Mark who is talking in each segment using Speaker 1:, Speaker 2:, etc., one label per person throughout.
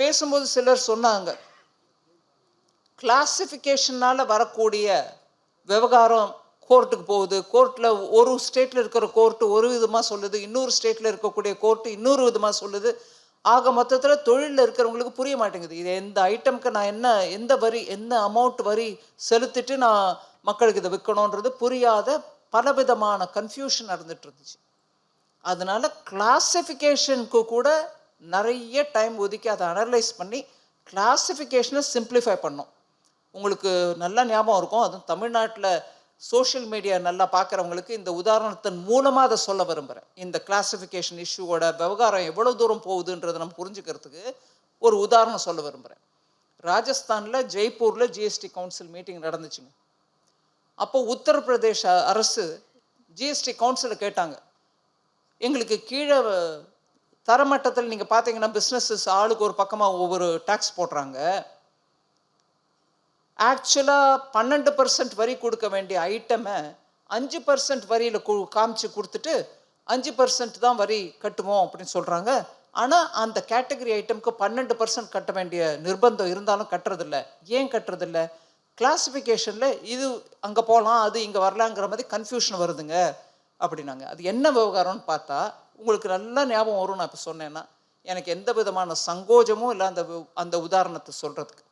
Speaker 1: பேசும்போது சிலர் சொன்னாங்க கிளாசிஃபிகேஷனால் வரக்கூடிய விவகாரம் கோர்ட்டுக்கு போகுது. கோர்ட்டில் ஒரு ஸ்டேட்டில் இருக்கிற கோர்ட்டு ஒரு விதமாக சொல்லுது. இன்னொரு ஸ்டேட்டில் இருக்கக்கூடிய கோர்ட்டு இன்னொரு விதமாக சொல்லுது. ஆக மொத்தத்தில் தொழிலில் இருக்கிறவங்களுக்கு புரிய மாட்டேங்குது. இது எந்த ஐட்டம்க்கு நான் என்ன எந்த வரி என்ன அமௌண்ட் வரி செலுத்திட்டு நான் மக்களுக்கு இதை விற்கணுன்றது புரியாத பலவிதமான கன்ஃபியூஷன் நடந்துட்டு இருந்துச்சு. அதனால கிளாசிஃபிகேஷனுக்கு கூட நிறைய டைம் ஒதுக்கி அதை அனலைஸ் பண்ணி கிளாஸிஃபிகேஷனை சிம்பிளிஃபை பண்ணோம் உங்களுக்கு நல்லா ஞாபகம் இருக்கும். அதுவும் தமிழ்நாட்டில் சோஷியல் மீடியா நல்லா பார்க்குறவங்களுக்கு இந்த உதாரணத்தின் மூலமாக அதை சொல்ல விரும்புகிறேன் இந்த கிளாஸிஃபிகேஷன் இஷ்யூவோட விவகாரம் எவ்வளோ தூரம் போகுதுன்றதை நம்ம புரிஞ்சுக்கிறதுக்கு ஒரு உதாரணம் சொல்ல விரும்புகிறேன் ராஜஸ்தானில் ஜெய்ப்பூரில் ஜிஎஸ்டி கவுன்சில் மீட்டிங் நடந்துச்சுங்க. அப்போ உத்தரப்பிரதேச அரசு ஜிஎஸ்டி கவுன்சிலை கேட்டாங்க. எங்களுக்கு கீழே தரமட்டத்தில் நீங்கள் பார்த்தீங்கன்னா பிஸ்னஸஸ் ஆளுக்கு ஒரு பக்கமாக ஒவ்வொரு டேக்ஸ் போடுறாங்க. ஆக்சுவலாக பன்னெண்டு பர்சன்ட் வரி கொடுக்க வேண்டிய ஐட்டமை அஞ்சு பர்சன்ட் வரியில் கு காமிச்சு கொடுத்துட்டு அஞ்சு பர்சன்ட் தான் வரி கட்டுவோம் அப்படின்னு சொல்கிறாங்க ஆனால் அந்த கேட்டகரி ஐட்டம்க்கு பன்னெண்டு பர்சன்ட் கட்ட வேண்டிய நிர்பந்தம் இருந்தாலும் கட்டுறதில்ல. ஏன் கட்டுறதில்ல? கிளாஸிஃபிகேஷனில் இது அங்கே போகலாம் அது இங்கே வரலாங்கிற மாதிரி கன்ஃபியூஷன் வருதுங்க அப்படின்னாங்க. அது என்ன விவகாரம்னு பார்த்தா உங்களுக்கு நல்லா ஞாபகம் வரும் நான் இப்போ சொன்னேன்னா எனக்கு எந்த விதமான சங்கோஜமும் இல்லை அந்த அந்த உதாரணத்தை சொல்கிறதுக்கு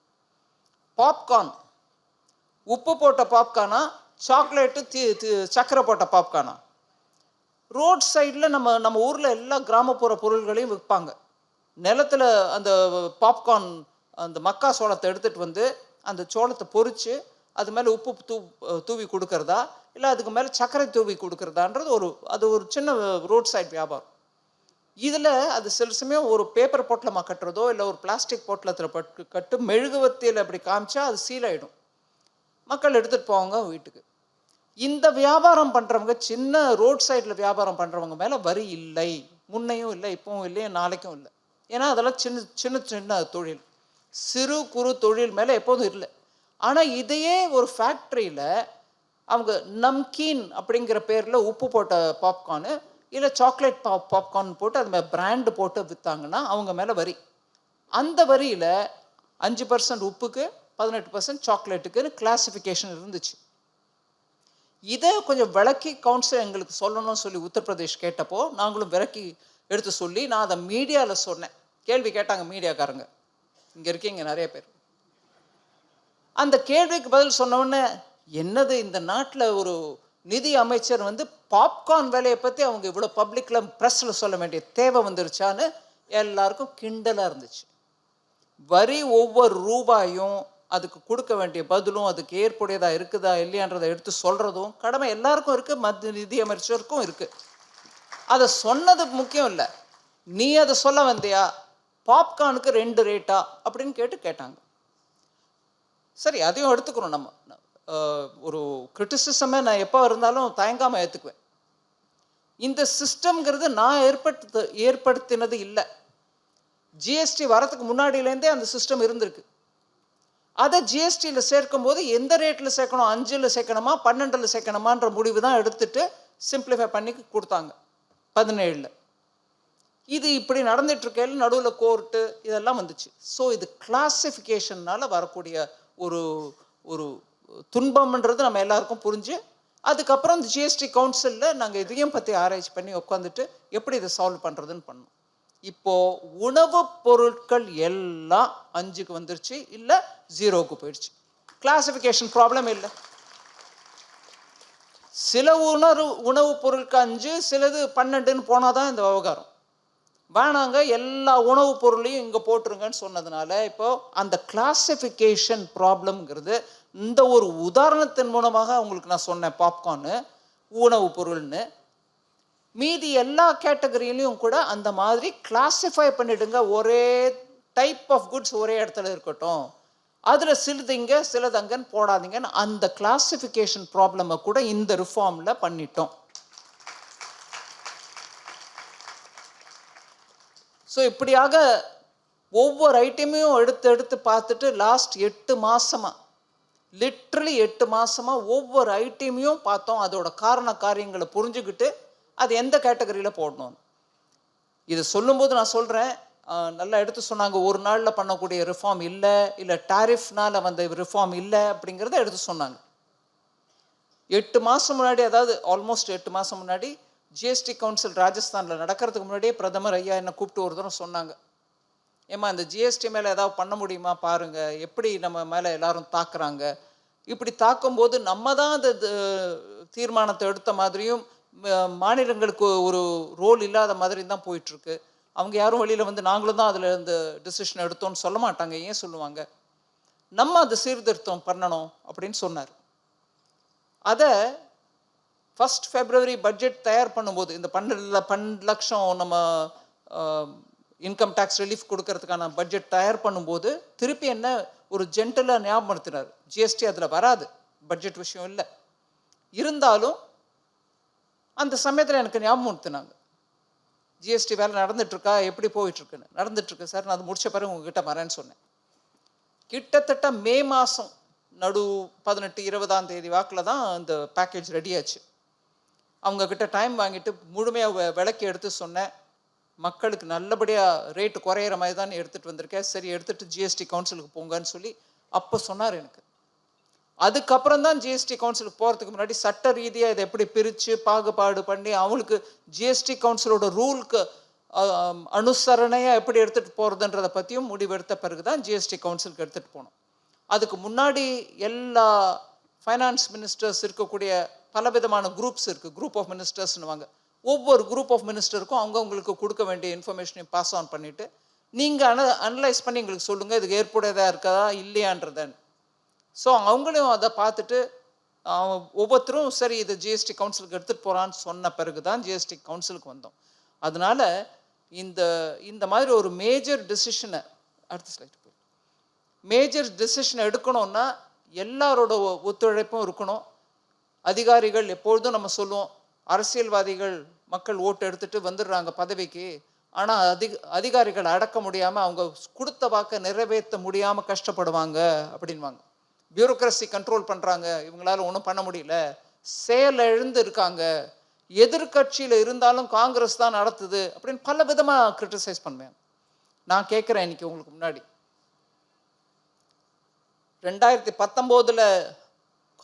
Speaker 1: பாப்கார்ன் உப்பு போட்ட பாப்கார்னா சாக்லேட்டு தி தி- சர்க்கரை போட்ட பாப்கார்னா ரோட் சைடில் நம்ம நம்ம ஊரில் எல்லா கிராமப்புற பொருள்களையும் விற்பாங்க நிலத்துல அந்த பாப்கார்ன் அந்த மக்கா சோளத்தை எடுத்துகிட்டு வந்து அந்த சோளத்தை பொறித்து அது மேலே உப்பு தூ தூவி கொடுக்கறதா? இல்லை அதுக்கு மேலே சர்க்கரை தூவி கொடுக்குறதான்றது ஒரு அது ஒரு சின்ன ரோட் சைட் வியாபாரம். இதில் அது சில சமயம் ஒரு பேப்பர் பொட்டலமாக கட்டுறதோ இல்லை ஒரு பிளாஸ்டிக் பொட்டலத்தில் பட்டு கட்டு மெழுகுவத்தியில் அப்படி காமிச்சா அது சீலாயிடும் மக்கள் எடுத்துகிட்டு போவாங்க வீட்டுக்கு. இந்த வியாபாரம் பண்ணுறவங்க சின்ன ரோட் சைடில் வியாபாரம் பண்ணுறவங்க மேலே வரி இல்லை. முன்னையும் இல்லை இப்போவும் இல்லை நாளைக்கும் இல்லை. ஏன்னா அதெல்லாம் சின்ன சின்ன சின்ன தொழில். சிறு குறு தொழில் மேலே எப்போதும் இல்லை. ஆனால் இதையே ஒரு ஃபேக்ட்ரியில் அவங்க நம்கீன் அப்படிங்கிற பேரில் உப்பு போட்ட பாப்கார்னு இல்லை சாக்லேட் பாப் பாப்கார்ன் போட்டு அது மாதிரி பிராண்டு போட்டு விற்றாங்கன்னா அவங்க மேலே வரி. அந்த வரியில் அஞ்சு பர்சன்ட் உப்புக்கு பதினெட்டு பர்சன்ட் சாக்லேட்டுக்குன்னு கிளாஸிஃபிகேஷன் இருந்துச்சு. இதை கொஞ்சம் விளக்கி கவுன்சில் எங்களுக்கு சொல்லணும்னு சொல்லி உத்தரப்பிரதேஷ் கேட்டப்போ நாங்களும் விளக்கி எடுத்து சொல்லி நான் அதை மீடியாவில் சொன்னேன். கேள்வி கேட்டாங்க மீடியாக்காரங்க. இங்கே இருக்கீங்க நிறைய பேர். அந்த கேள்விக்கு பதில் சொன்ன என்னது இந்த நாட்டில் ஒரு நிதி அமைச்சர் வந்து பாப்கார்ன் வேலையை பற்றி அவங்க இவ்வளோ பப்ளிக்கில் ப்ரெஸ்ஸில் சொல்ல வேண்டிய தேவை வந்துருச்சான்னு எல்லாருக்கும் கிண்டலாக இருந்துச்சு. வரி ஒவ்வொரு ரூபாயும் அதுக்கு கொடுக்க வேண்டிய பதிலும் அதுக்கு ஏற்புடையதாக இருக்குதா இல்லையான்றதை எடுத்து சொல்கிறதும் கடமை எல்லாருக்கும் இருக்குது மத்திய நிதி அமைச்சருக்கும் இருக்குது அதை சொன்னது முக்கியம் இல்லை. நீ அதை சொல்ல வந்தியா? பாப்கார்னுக்கு ரெண்டு ரேட்டா அப்படின்னு கேட்டு கேட்டாங்க. சரி அதையும் எடுத்துக்கணும் நம்ம. ஒரு கிரிட்டிசிசமை நான் எப்போ இருந்தாலும் தயங்காமல் ஏற்றுக்குவேன் இந்த சிஸ்டம்ங்கிறது நான் ஏற்படுத்த ஏற்படுத்தினது இல்லை. ஜிஎஸ்டி வரத்துக்கு முன்னாடியிலேருந்தே அந்த சிஸ்டம் இருந்திருக்கு. அதை ஜிஎஸ்டியில் சேர்க்கும்போது எந்த ரேட்டில் சேர்க்கணும்? அஞ்சில் சேர்க்கணுமா? பன்னெண்டில் சேர்க்கணுமான்ற முடிவு தான் எடுத்துட்டு சிம்பிளிஃபை பண்ணி கொடுத்தாங்க. பதினேழில். இது இப்படி நடந்துட்டுருக்கையில் நடுவில் கோர்ட்டு இதெல்லாம் வந்துச்சு. ஸோ இது கிளாஸிஃபிகேஷன்னால் வரக்கூடிய ஒரு ஒரு துன்பம்ன்றது நம்ம எல்லாருக்கும் புரிஞ்சு அதுக்கப்புறம் இந்த ஜிஎஸ்டி கவுன்சிலில் நாங்கள் இதையும் பற்றி ஆராய்ச்சி பண்ணி உட்காந்துட்டு எப்படி இதை சால்வ் பண்ணுறதுன்னு பண்ணோம். இப்போது உணவுப் பொருட்கள் எல்லாம் அஞ்சுக்கு வந்துருச்சு இல்லை ஜீரோவுக்கு போயிடுச்சு. கிளாசிஃபிகேஷன் ப்ராப்ளம் இல்லை. சில உணவு உணவுப் பொருட்கள் அஞ்சு சிலது பன்னெண்டுன்னு போனால் தான் இந்த விவகாரம். வேணாங்க எல்லா உணவுப் பொருளையும் இங்கே போட்டுருங்கன்னு சொன்னதுனால இப்போ அந்த கிளாசிஃபிகேஷன் ப்ராப்ளம்ங்கிறது இந்த ஒரு உதாரணத்தின் மூலமாக உங்களுக்கு நான் சொன்னேன் பாப்கார்னு உணவுப் பொருள்னு. மீதி எல்லா கேட்டகரியிலையும் கூட அந்த மாதிரி கிளாஸிஃபை பண்ணிடுங்க ஒரே டைப் ஆஃப் குட்ஸ் ஒரே இடத்துல இருக்கட்டும். அதில் சிலது இங்கே சிலது அங்கன்னு போடாதீங்கன்னு அந்த கிளாஸிஃபிகேஷன் ப்ராப்ளமை கூட இந்த ரிஃபார்மில் பண்ணிட்டோம். ஸோ இப்படியாக ஒவ்வொரு ஐட்டமையும் எடுத்து எடுத்து பார்த்துட்டு லாஸ்ட் எட்டு மாதமாக லிட்ரலி எட்டு மாதமாக ஒவ்வொரு ஐட்டமையும் பார்த்தோம். அதோட காரண காரியங்களை புரிஞ்சுக்கிட்டு அது எந்த கேட்டகரியில் போடணும் இது சொல்லும்போது நான் சொல்கிறேன் நல்லா எடுத்து சொன்னாங்க. ஒரு நாளில் பண்ணக்கூடிய ரிஃபார்ம் இல்லை இல்லை டாரிஃப்னால் வந்த ரிஃபார்ம் இல்லை அப்படிங்கிறத எடுத்து சொன்னாங்க. எட்டு மாதம் முன்னாடி அதாவது ஆல்மோஸ்ட் எட்டு மாதம் முன்னாடி ஜிஎஸ்டி கவுன்சில் ராஜஸ்தானில் நடக்கிறதுக்கு முன்னாடியே பிரதமர் ஐயா என்னை கூப்பிட்டு ஒரு தரம் சொன்னாங்க. ஏம்மா இந்த ஜிஎஸ்டி மேலே ஏதாவது பண்ண முடியுமா பாருங்கள் எப்படி நம்ம மேலே எல்லாரும் தாக்குறாங்க. இப்படி தாக்கும்போது நம்ம தான் அந்த த- தீர்மானத்தை எடுத்த மாதிரியும் மாநிலங்களுக்கு ஒரு ரோல் இல்லாத மாதிரி தான் போயிட்டுருக்கு. அவங்க யாரும் வெளியில் வந்து நாங்களும் தான் அதில் இந்த டிசிஷன் எடுத்தோம்னு சொல்ல மாட்டாங்க. ஏன் சொல்லுவாங்க? நம்ம அதை சீர்திருத்தம் பண்ணணும் அப்படின்னு சொன்னார். அதை ஃபர்ஸ்ட் ஃபெப்ரவரி பட்ஜெட் தயார் பண்ணும்போது இந்த பன்னெண்டு பன்னெண்டு லட்சம் நம்ம இன்கம் டேக்ஸ் ரிலீஃப் கொடுக்கறதுக்கான பட்ஜெட் தயார் பண்ணும்போது திருப்பி என்ன ஒரு ஜென்டலாக ஞாபகப்படுத்தினார் ஜிஎஸ்டி அதில் வராது. பட்ஜெட் விஷயம் இல்லை. இருந்தாலும் அந்த சமயத்தில் எனக்கு ஞாபகப்படுத்தினாங்க. ஜிஎஸ்டி வேலை நடந்துட்டுருக்கா? எப்படி போயிட்டுருக்குன்னு. நடந்துட்டுருக்கு. சார் நான் அது முடித்த பிறகு உங்ககிட்ட வரேன்னு சொன்னேன். கிட்டத்தட்ட மே மாதம் நடு பதினெட்டு இருபதாம் தேதி வாக்கில் தான் இந்த பேக்கேஜ் ரெடியாச்சு அவங்கக்கிட்ட டைம் வாங்கிட்டு முழுமையாக விளக்கி எடுத்து சொன்னேன் மக்களுக்கு நல்லபடியாக ரேட்டு குறையிற மாதிரி தான் எடுத்துகிட்டு வந்திருக்கேன் சரி எடுத்துகிட்டு ஜிஎஸ்டி கவுன்சிலுக்கு போங்கன்னு சொல்லி அப்போ சொன்னார் எனக்கு. அதுக்கப்புறம் தான் ஜிஎஸ்டி கவுன்சிலுக்கு போகிறதுக்கு முன்னாடி சட்ட ரீதியாக இதை எப்படி பிரித்து பாகுபாடு பண்ணி அவங்களுக்கு ஜிஎஸ்டி கவுன்சிலோட ரூலுக்கு அனுசரணையாக எப்படி எடுத்துகிட்டு போகிறதுன்றதை பற்றியும் முடிவெடுத்த பிறகு தான் ஜிஎஸ்டி கவுன்சிலுக்கு எடுத்துகிட்டு போனோம். அதுக்கு முன்னாடி எல்லா ஃபைனான்ஸ் மினிஸ்டர்ஸ் இருக்கக்கூடிய பலவிதமான குரூப்ஸ் இருக்குது குரூப் ஆஃப் மினிஸ்டர்ஸ்னுவாங்க ஒவ்வொரு குரூப் ஆஃப் மினிஸ்டருக்கும் அவங்கவுங்களுக்கு கொடுக்க வேண்டிய இன்ஃபர்மேஷனையும் பாஸ் ஆன் பண்ணிவிட்டு நீங்கள் அன அனலைஸ் பண்ணி எங்களுக்கு சொல்லுங்கள் இதுக்கு ஏற்புடையதாக இருக்கதா? இல்லையான்றதுன்னு ஸோ அவங்களையும் அதை பார்த்துட்டு ஒவ்வொருத்தரும் சரி இது ஜிஎஸ்டி கவுன்சிலுக்கு எடுத்துகிட்டு போகிறான்னு சொன்ன பிறகு தான் ஜிஎஸ்டி கவுன்சிலுக்கு வந்தோம். அதனால் இந்த இந்த மாதிரி ஒரு மேஜர் டிசிஷனை அடுத்த ஸ்லைட் போய் மேஜர் டிசிஷனை எடுக்கணும்னா எல்லாரோட ஒ- ஒத்துழைப்பும் இருக்கணும். அதிகாரிகள் எப்பொழுதும் நம்ம சொல்லுவோம் அரசியல்வாதிகள் மக்கள் ஓட்டு எடுத்துட்டு வந்துடுறாங்க பதவிக்கு. ஆனால் அதிக அதிகாரிகள் அடக்க முடியாமல் அவங்க கொடுத்த வாக்கை நிறைவேற்ற முடியாமல் கஷ்டப்படுவாங்க அப்படின்வாங்க. பியூரோக்ரஸி கண்ட்ரோல் பண்ணுறாங்க இவங்களால ஒன்றும் பண்ண முடியல. செயல் எழுந்து இருக்காங்க. எதிர்க்கட்சியில் இருந்தாலும் காங்கிரஸ் தான் நடத்துது அப்படின்னு பல விதமாக கிரிட்டிசைஸ் பண்ணுவேன். நான் கேட்குறேன் இன்னைக்கு உங்களுக்கு முன்னாடி. ரெண்டாயிரத்தி பத்தொம்போதில்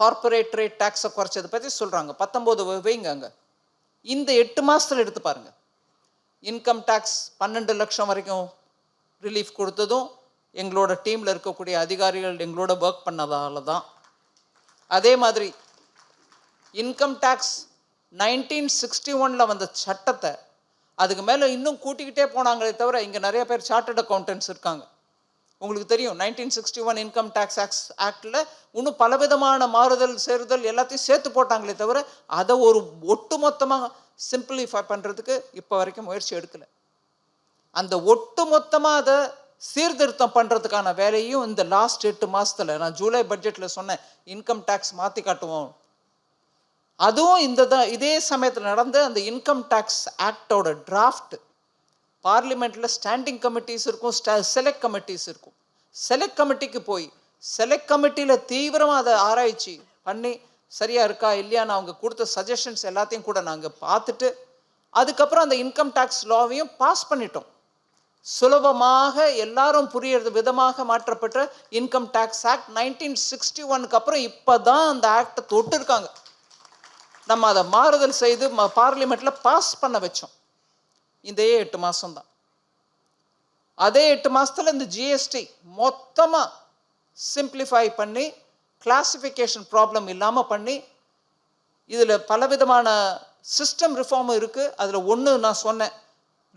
Speaker 1: கார்ப்பரேட் ரேட் டேக்ஸை குறைச்சதை பற்றி சொல்கிறாங்க பத்தொம்போது வைங்க அங்கே. இந்த எட்டு மாதத்தில் எடுத்து பாருங்க. இன்கம் டேக்ஸ் பன்னெண்டு லட்சம் வரைக்கும் ரிலீஃப் கொடுத்ததும் எங்களோட டீமில் இருக்கக்கூடிய அதிகாரிகள் எங்களோட ஒர்க் பண்ணதால தான். அதே மாதிரி இன்கம் டேக்ஸ் நைன்டீன் சிக்ஸ்டி ஒனில் வந்த சட்டத்தை அதுக்கு மேலே இன்னும் கூட்டிக்கிட்டே போனாங்களே தவிர இங்கே நிறைய பேர் சார்ட்டர்ட் அக்கௌண்டன்ட்ஸ் இருக்காங்க. உங்களுக்கு தெரியும் nineteen sixty one income tax acts ஆக்டில் இன்னும் பலவிதமான மாறுதல் சேருதல் எல்லாத்தையும் சேர்த்து போட்டாங்களே தவிர அதை ஒரு ஒட்டுமொத்தமாக சிம்பிளிஃபை பண்ணுறதுக்கு இப்போ வரைக்கும் முயற்சி எடுக்கலை. அந்த ஒட்டுமொத்தமாக அதை சீர்திருத்தம் பண்ணுறதுக்கான வேலையும் இந்த லாஸ்ட் எட்டு மாதத்தில் நான் ஜூலை பட்ஜெட்டில் சொன்னேன் இன்கம் டேக்ஸ் மாற்றி காட்டுவோம். அதுவும் இந்த தான் இதே சமயத்தில் நடந்த அந்த இன்கம் டேக்ஸ் ஆக்டோட டிராஃப்ட் பார்லிமெண்ட்டில் ஸ்டாண்டிங் கமிட்டிஸ் இருக்கும் செலக்ட் கமிட்டிஸ் இருக்கும். செலக்ட் கமிட்டிக்கு போய் செலக்ட் கமிட்டியில் தீவிரமாக அதை ஆராய்ச்சி பண்ணி சரியாக இருக்கா இல்லையான்னு அவங்க கொடுத்த சஜஷன்ஸ் எல்லாத்தையும் கூட நாங்கள் பார்த்துட்டு அதுக்கப்புறம் அந்த இன்கம் டேக்ஸ் லாவையும் பாஸ் பண்ணிட்டோம். சுலபமாக எல்லாரும் புரியறது விதமாக மாற்றப்பட்ட income tax act nineteen sixty ஒனுக்கு அப்புறம் இப்போ தான் அந்த ஆக்டை தொட்டிருக்காங்க. நம்ம அதை மாறுதல் செய்து பார்லிமெண்ட்டில் பாஸ் பண்ண வச்சோம். இதே எட்டு மாதம் தான் அதே எட்டு மாசத்துல இந்த ஜிஎஸ்டி மொத்தமாக சிம்பிளிஃபை பண்ணி கிளாஸிஃபிகேஷன் ப்ராப்ளம் இல்லாமல் பண்ணி இதில் பலவிதமான சிஸ்டம் ரிஃபார்மும் இருக்குது அதில் ஒன்று நான் சொன்னேன்.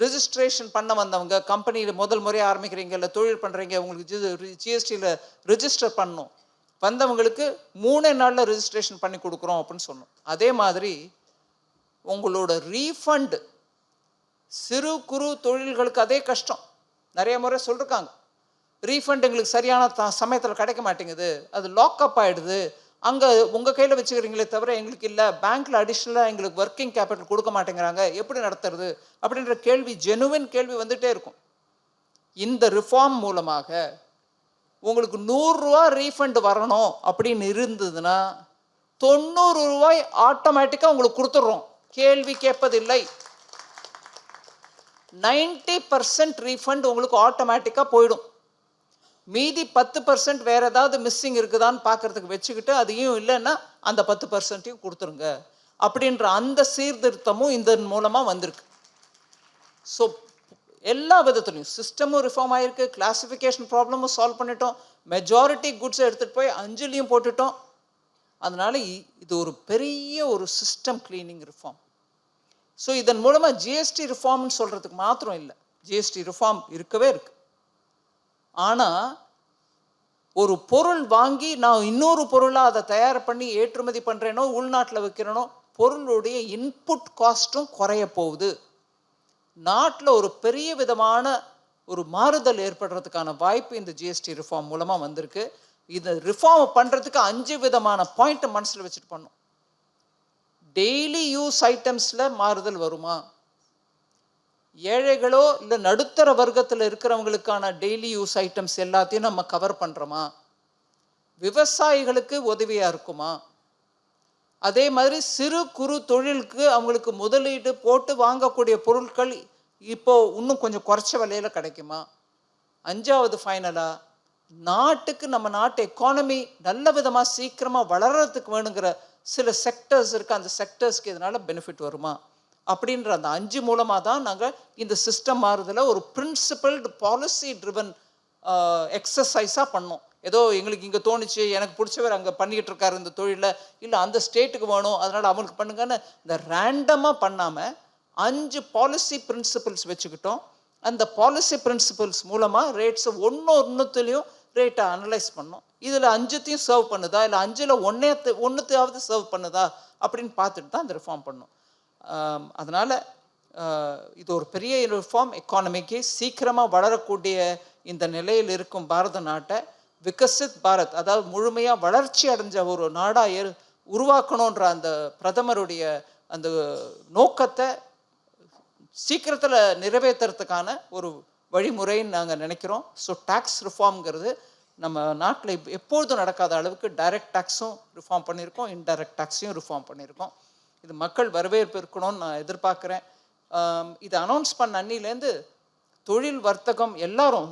Speaker 1: ரிஜிஸ்ட்ரேஷன் பண்ண வந்தவங்க கம்பெனியில் முதல் முறையாக ஆரம்பிக்கிறீங்க இல்லை தொழில் பண்ணுறீங்க உங்களுக்கு ஜிஎஸ்டியில் ரிஜிஸ்டர் பண்ணணும். வந்தவங்களுக்கு மூணே நாளில் ரிஜிஸ்ட்ரேஷன் பண்ணி கொடுக்குறோம் அப்படின்னு சொன்னோம். அதே மாதிரி உங்களோட ரீஃபண்டு சிறு குறு தொழில்களுக்கு அதே கஷ்டம். நிறைய முறை சொல்லியிருக்காங்க ரீஃபண்ட் எங்களுக்கு சரியான த சமயத்தில் கிடைக்க மாட்டேங்குது. அது லாக்அப் ஆகிடுது அங்கே உங்கள் கையில் வச்சுக்கிறீங்களே தவிர எங்களுக்கு இல்லை. பேங்க்கில் அடிஷ்னலாக எங்களுக்கு ஒர்க்கிங் கேபிட்டல் கொடுக்க மாட்டேங்கிறாங்க. எப்படி நடத்துறது? அப்படின்ற கேள்வி ஜெனுவின் கேள்வி வந்துட்டே இருக்கும். இந்த ரிஃபார்ம் மூலமாக உங்களுக்கு நூறுரூவா ரீஃபண்ட் வரணும் அப்படின்னு இருந்ததுன்னா தொண்ணூறு ரூபாய் ஆட்டோமேட்டிக்காக உங்களுக்கு கொடுத்துட்றோம் கேள்வி கேட்பதில்லை. நைன்டி பர்சன்ட் ரீஃபண்ட் உங்களுக்கு ஆட்டோமேட்டிக்காக போயிடும். மீதி பத்து பர்சன்ட் வேற ஏதாவது மிஸ்ஸிங் இருக்குதான்னு பார்க்கறதுக்கு வச்சுக்கிட்டு அதையும் இல்லைன்னா அந்த பத்து பர்சன்ட்டையும் கொடுத்துருங்க. அப்படின்ற அந்த சீர்திருத்தமும் இதன் மூலமாக வந்திருக்கு. ஸோ எல்லா விதத்துலையும் சிஸ்டமும் ரிஃபார்ம் ஆயிருக்கு கிளாசிஃபிகேஷன் ப்ராப்ளமும் சால்வ் பண்ணிட்டோம் மெஜாரிட்டி குட்ஸை எடுத்துகிட்டு போய் அஞ்சலியும் போட்டுட்டோம். அதனால இது ஒரு பெரிய ஒரு சிஸ்டம் கிளீனிங் ரிஃபார்ம் ஸோ இதன் மூலமாக ஜிஎஸ்டி ரிஃபார்ம்னு சொல்கிறதுக்கு மாத்திரம் இல்லை. ஜிஎஸ்டி ரிஃபார்ம் இருக்கவே இருக்கு. ஆனால் ஒரு பொருள் வாங்கி நான் இன்னொரு பொருளாக அதை தயார் பண்ணி ஏற்றுமதி பண்ணுறேனோ உள்நாட்டில் வைக்கிறேனோ பொருளுடைய இன்புட் காஸ்ட்டும் குறைய போகுது. நாட்டில் ஒரு பெரிய விதமான ஒரு மாறுதல் ஏற்படுறதுக்கான வாய்ப்பு இந்த ஜிஎஸ்டி ரிஃபார்ம் மூலமாக வந்திருக்கு. இந்த ரிஃபார்ம் பண்ணுறதுக்கு அஞ்சு விதமான பாயிண்ட்டை மனசில் வச்சுட்டு பண்ணும் டெய்லி யூஸ் ஐட்டம்ஸில் மாறுதல் வருமா? ஏழைகளோ இல்லை நடுத்தர வர்க்கத்தில் இருக்கிறவங்களுக்கான டெய்லி யூஸ் ஐட்டம்ஸ் எல்லாத்தையும் நம்ம கவர் பண்ணுறோமா விவசாயிகளுக்கு உதவியாக இருக்குமா? அதே மாதிரி சிறு குறு தொழிலுக்கு அவங்களுக்கு முதலீடு போட்டு வாங்கக்கூடிய பொருட்கள் இப்போ இன்னும் கொஞ்சம் குறைச்ச விலையில கிடைக்குமா? அஞ்சாவது ஃபைனலாக நாட்டுக்கு நம்ம நாட்டு எக்கானமி நல்ல விதமாக சீக்கிரமாக வளர்றதுக்கு வேணுங்கிற சில செக்டர்ஸ் இருக்குது அந்த செக்டர்ஸ்க்கு இதனால் பெனிஃபிட் வருமா? அப்படின்ற அந்த அஞ்சு மூலமாக தான் நாங்கள் இந்த சிஸ்டம் மாறுதல ஒரு பிரின்சிபல்டு பாலிசி ட்ரிவன் எக்ஸசைஸாக பண்ணோம். ஏதோ எங்களுக்கு இங்கே தோணுச்சு எனக்கு பிடிச்சவர் அங்கே பண்ணிக்கிட்டு இருக்காரு இந்த தொழிலை இல்லை அந்த ஸ்டேட்டுக்கு வேணும் அதனால் அவங்களுக்கு பண்ணுங்கன்னு இந்த ரேண்டமாக பண்ணாமல் அஞ்சு பாலிசி பிரின்சிபல்ஸ் வச்சுக்கிட்டோம். அந்த பாலிசி பிரின்சிபல்ஸ் மூலமாக ரேட்ஸை ஒன்று ஒன்றுத்துலேயும் ரேட்டை அனலைஸ் பண்ணோம். இதில் அஞ்சுத்தையும் சர்வ் பண்ணுதா? இல்லை அஞ்சில் ஒன்றே ஒன்றுத்தையாவது சர்வ் பண்ணுதா? அப்படின்னு பார்த்துட்டு தான் அந்த ரிஃபார்ம் பண்ணோம். அதனால் இது ஒரு பெரிய ரிஃபார்ம் எக்கானமிக்கு சீக்கிரமாக வளரக்கூடிய இந்த நிலையில் இருக்கும் பாரத நாட்டை விகசித் பாரத் அதாவது முழுமையாக வளர்ச்சி அடைஞ்ச ஒரு நாடாக எரு உருவாக்கணுன்ற அந்த பிரதமருடைய அந்த நோக்கத்தை சீக்கிரத்தில் நிறைவேற்றுறதுக்கான ஒரு வழிமுறைன்னு நாங்கள் நினைக்கிறோம். ஸோ டேக்ஸ் ரிஃபார்ம்ங்கிறது நம்ம நாட்டில் எப்பொழுதும் நடக்காத அளவுக்கு டைரக்ட் டேக்ஸும் ரிஃபார்ம் பண்ணியிருக்கோம். இன்டைரக்ட் டேக்ஸையும் ரிஃபார்ம் பண்ணியிருக்கோம். இது மக்கள் வரவேற்பு இருக்கணும்னு நான் எதிர்பார்க்குறேன். இது அனௌன்ஸ் பண்ண அன்னிலேருந்து தொழில் வர்த்தகம் எல்லாரும்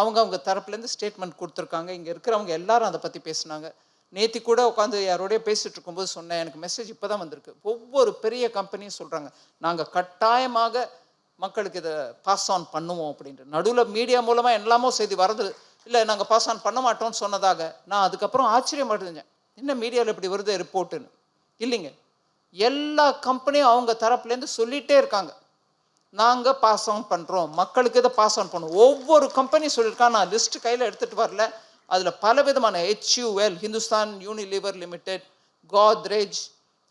Speaker 1: அவங்க அவங்க தரப்புலேருந்து ஸ்டேட்மெண்ட் கொடுத்துருக்காங்க. இங்கே இருக்கிறவங்க எல்லாரும் அதை பற்றி பேசுனாங்க. நேத்தி கூட உட்காந்து யாரோடய பேசிகிட்டு இருக்கும்போது சொன்னேன். எனக்கு மெசேஜ் இப்போ தான் வந்திருக்கு. ஒவ்வொரு பெரிய கம்பெனியும் சொல்கிறாங்க நாங்கள் கட்டாயமாக மக்களுக்கு இதை பாஸ் ஆன் பண்ணுவோம் அப்படின்ட்டு. நடுவில் மீடியா மூலமாக எல்லாமோ செய்தி வரது இல்லை நாங்கள் பாஸ் ஆன் பண்ண மாட்டோம்னு சொன்னதாக நான் அதுக்கப்புறம் ஆச்சரியம் அடைஞ்சேன். என்ன மீடியாவில் இப்படி வருது ரிப்போர்ட்டுன்னு இல்லைங்க. எல்லா கம்பெனியும் அவங்க தரப்புலேருந்து சொல்லிகிட்டே இருக்காங்க. நாங்கள் பாஸ் ஆன் பண்ணுறோம் மக்களுக்கு இதை பாஸ் ஆன் பண்ணுவோம். ஒவ்வொரு கம்பெனி சொல்லியிருக்கான் நான் லிஸ்ட் கையில் எடுத்துகிட்டு வரல. அதில் பல விதமான HUL Hindustan Unilever limited Godrej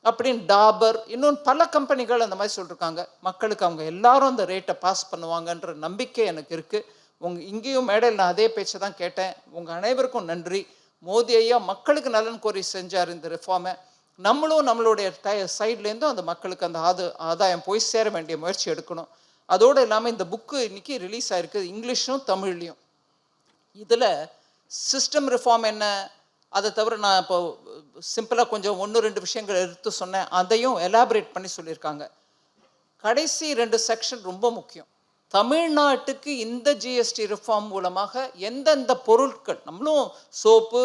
Speaker 1: அப்படின்னு டாபர் இன்னும் பல கம்பெனிகள் அந்த மாதிரி சொல்லியிருக்காங்க மக்களுக்கு அவங்க எல்லாரும் அந்த ரேட்டை பாஸ் பண்ணுவாங்கன்ற நம்பிக்கை எனக்கு இருக்குது உங்கள் இங்கேயும் மேடையில் நான் அதே பேச்சை தான் கேட்டேன். உங்கள் அனைவருக்கும் நன்றி. மோதி ஐயா மக்களுக்கு நலன் கோரி செஞ்சார் இந்த ரிஃபார்மை நம்மளும் நம்மளுடைய சைட்லேருந்தும் அந்த மக்களுக்கு அந்த ஆது ஆதாயம் போய் சேர வேண்டிய முயற்சி எடுக்கணும். அதோடு இல்லாமல் இந்த புக்கு இன்னைக்கு ரிலீஸ் ஆகிருக்கு இங்கிலீஷும் தமிழ்லையும். இதில் சிஸ்டம் ரிஃபார்ம் என்ன? அதை தவிர நான் இப்போ சிம்பிளாக கொஞ்சம் ஒன்று ரெண்டு விஷயங்கள் எடுத்து சொன்னேன். அதையும் எலாபரேட் பண்ணி சொல்லியிருக்காங்க. கடைசி ரெண்டு செக்ஷன் ரொம்ப முக்கியம். தமிழ்நாட்டுக்கு இந்த ஜிஎஸ்டி ரிஃபார்ம் மூலமாக எந்தெந்த பொருட்கள் நம்மளும் சோப்பு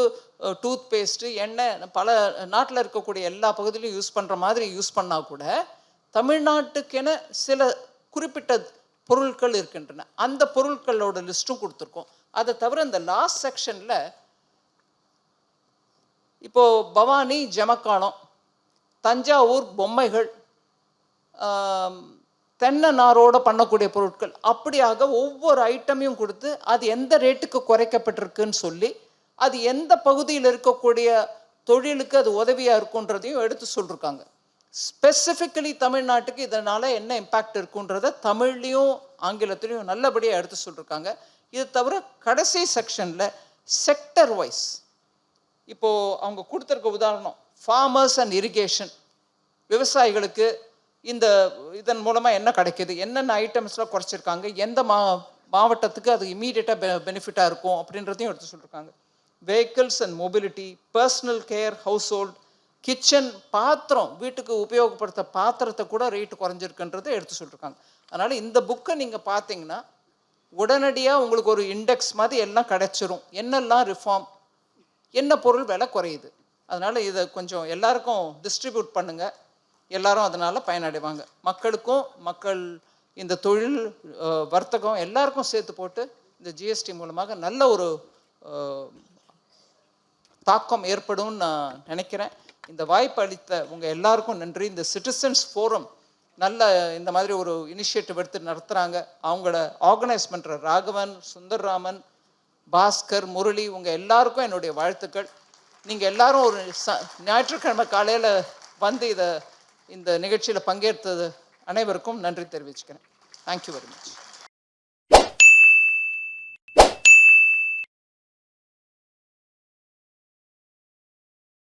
Speaker 1: டூத் பேஸ்ட்டு எண்ணெய் பல நாட்டில் இருக்கக்கூடிய எல்லா பகுதியிலும் யூஸ் பண்ணுற மாதிரி யூஸ் பண்ணால் கூட தமிழ்நாட்டுக்கென சில குறிப்பிட்ட பொருட்கள் இருக்கின்றன. அந்த பொருட்களோட லிஸ்ட்டும் கொடுத்துருக்கோம். அதை தவிர இந்த லாஸ்ட் செக்ஷனில் இப்போது பவானி ஜமக்கானம் தஞ்சாவூர் பொம்மைகள் தென்னை நாரோடு பண்ணக்கூடிய பொருட்கள் அப்படியாக ஒவ்வொரு ஐட்டமையும் கொடுத்து அது எந்த ரேட்டுக்கு குறைக்கப்பட்டிருக்குன்னு சொல்லி அது எந்த பகுதியில் இருக்கக்கூடிய தொழிலுக்கு அது உதவியாக இருக்குன்றதையும் எடுத்து சொல்லியிருக்காங்க ஸ்பெசிஃபிக்கலி தமிழ்நாட்டுக்கு இதனால் என்ன இம்பேக்ட் இருக்குன்றத தமிழ்லையும் ஆங்கிலத்திலையும் நல்லபடியாக எடுத்து சொல்லியிருக்காங்க இது தவிர கடைசி செக்ஷனில் செக்டர் வைஸ் இப்போ அவங்க கொடுத்துருக்க உதாரணம் ஃபார்மர்ஸ் அண்ட் இரிகேஷன் விவசாயிகளுக்கு இந்த இதன் மூலமாக என்ன கிடைக்கிது? என்னென்ன ஐட்டம்ஸ்லாம் குறைச்சிருக்காங்க? எந்த மா மாவட்டத்துக்கு அது இமீடியட்டாக பெ பெனிஃபிட்டாக இருக்கும்? அப்படின்றதையும் எடுத்து சொல்லியிருக்காங்க vehicles and mobility personal care household kitchen பாத்திரம் வீட்டுக்கு உபயோகப்படுத்த பாத்திரத்தை கூட ரேட்டு குறைஞ்சிருக்குன்றதை எடுத்து சொல்லியிருக்காங்க அதனால் இந்த புக்கை நீங்கள் பார்த்தீங்கன்னா உடனடியாக உங்களுக்கு ஒரு இண்டெக்ஸ் மாதிரி எல்லாம் கிடச்சிரும். என்னெல்லாம் ரிஃபார்ம் என்ன பொருள் விலை குறையுது? அதனால் இதை கொஞ்சம் எல்லாருக்கும் டிஸ்ட்ரிபியூட் பண்ணுங்கள் எல்லாரும் அதனால் பயனடைவாங்க. மக்களுக்கும் மக்கள் இந்த தொழில் வர்த்தகம் எல்லாருக்கும் சேர்த்து போட்டு இந்த ஜிஎஸ்டி மூலமாக நல்ல ஒரு தாக்கம் ஏற்படும்னு நான் நினைக்கிறேன். இந்த வாய்ப்பு அளித்த உங்கள் எல்லாருக்கும் நன்றி. இந்த சிட்டிசன்ஸ் ஃபோரம் நல்ல இந்த மாதிரி ஒரு இனிஷியேட்டிவ் எடுத்து நடத்துகிறாங்க அவங்கள ஆர்கனைஸ் பண்ணுற ராகவன் சுந்தர்ராமன் பாஸ்கர் முரளி உங்கள் எல்லாருக்கும் என்னுடைய வாழ்த்துக்கள். நீங்கள் எல்லாரும் ஒரு ச ஞாயிற்றுக்கிழமை காலையில் வந்து இதை இந்த நிகழ்ச்சியில் பங்கேற்றது அனைவருக்கும் நன்றி தெரிவிச்சுக்கிறேன். Thank you very much